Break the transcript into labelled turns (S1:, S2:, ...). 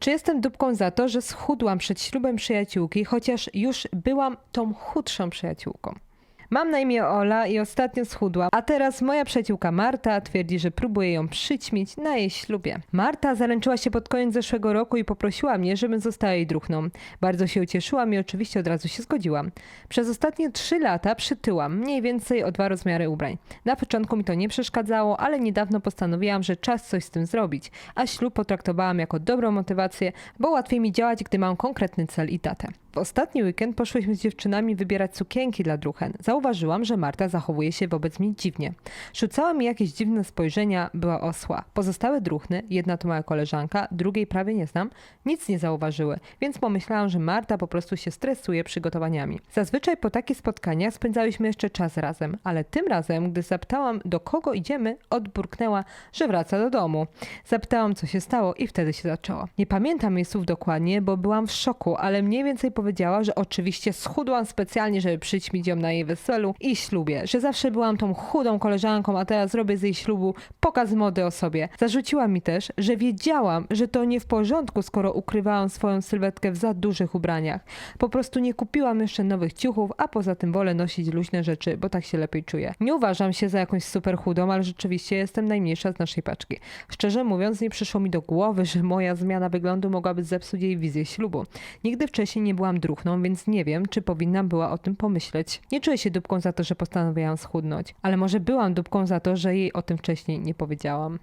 S1: Czy jestem dupką za to, że schudłam przed ślubem przyjaciółki, chociaż już byłam tą chudszą przyjaciółką? Mam na imię Ola i ostatnio schudłam, a teraz moja przyjaciółka Marta twierdzi, że próbuje ją przyćmić na jej ślubie. Marta zaręczyła się pod koniec zeszłego roku i poprosiła mnie, żebym została jej druhną. Bardzo się ucieszyłam i oczywiście od razu się zgodziłam. Przez ostatnie trzy lata przytyłam, mniej więcej o dwa rozmiary ubrań. Na początku mi to nie przeszkadzało, ale niedawno postanowiłam, że czas coś z tym zrobić, a ślub potraktowałam jako dobrą motywację, bo łatwiej mi działać, gdy mam konkretny cel i datę. W ostatni weekend poszłyśmy z dziewczynami wybierać sukienki dla druhen. Zauważyłam, że Marta zachowuje się wobec mnie dziwnie. Rzucała mi jakieś dziwne spojrzenia, była osła. Pozostałe druhny, jedna to moja koleżanka, drugiej prawie nie znam, nic nie zauważyły, więc pomyślałam, że Marta po prostu się stresuje przygotowaniami. Zazwyczaj po takich spotkaniach spędzałyśmy jeszcze czas razem, ale tym razem, gdy zapytałam, do kogo idziemy, odburknęła, że wraca do domu. Zapytałam, co się stało i wtedy się zaczęło. Nie pamiętam jej słów dokładnie, bo byłam w szoku, ale mniej więcej powiedziała, że oczywiście schudłam specjalnie, żeby przyćmić ją na jej weselu i ślubie, że zawsze byłam tą chudą koleżanką, a teraz zrobię z jej ślubu pokaz mody o sobie. Zarzuciła mi też, że wiedziałam, że to nie w porządku, skoro ukrywałam swoją sylwetkę w za dużych ubraniach. Po prostu nie kupiłam jeszcze nowych ciuchów, a poza tym wolę nosić luźne rzeczy, bo tak się lepiej czuję. Nie uważam się za jakąś super chudą, ale rzeczywiście jestem najmniejsza z naszej paczki. Szczerze mówiąc, nie przyszło mi do głowy, że moja zmiana wyglądu mogłaby zepsuć jej wizję ślubu. Nigdy wcześniej nie byłam druhną, więc nie wiem, czy powinnam była o tym pomyśleć. Nie czuję się dupką za to, że postanowiłam schudnąć, ale może byłam dupką za to, że jej o tym wcześniej nie powiedziałam.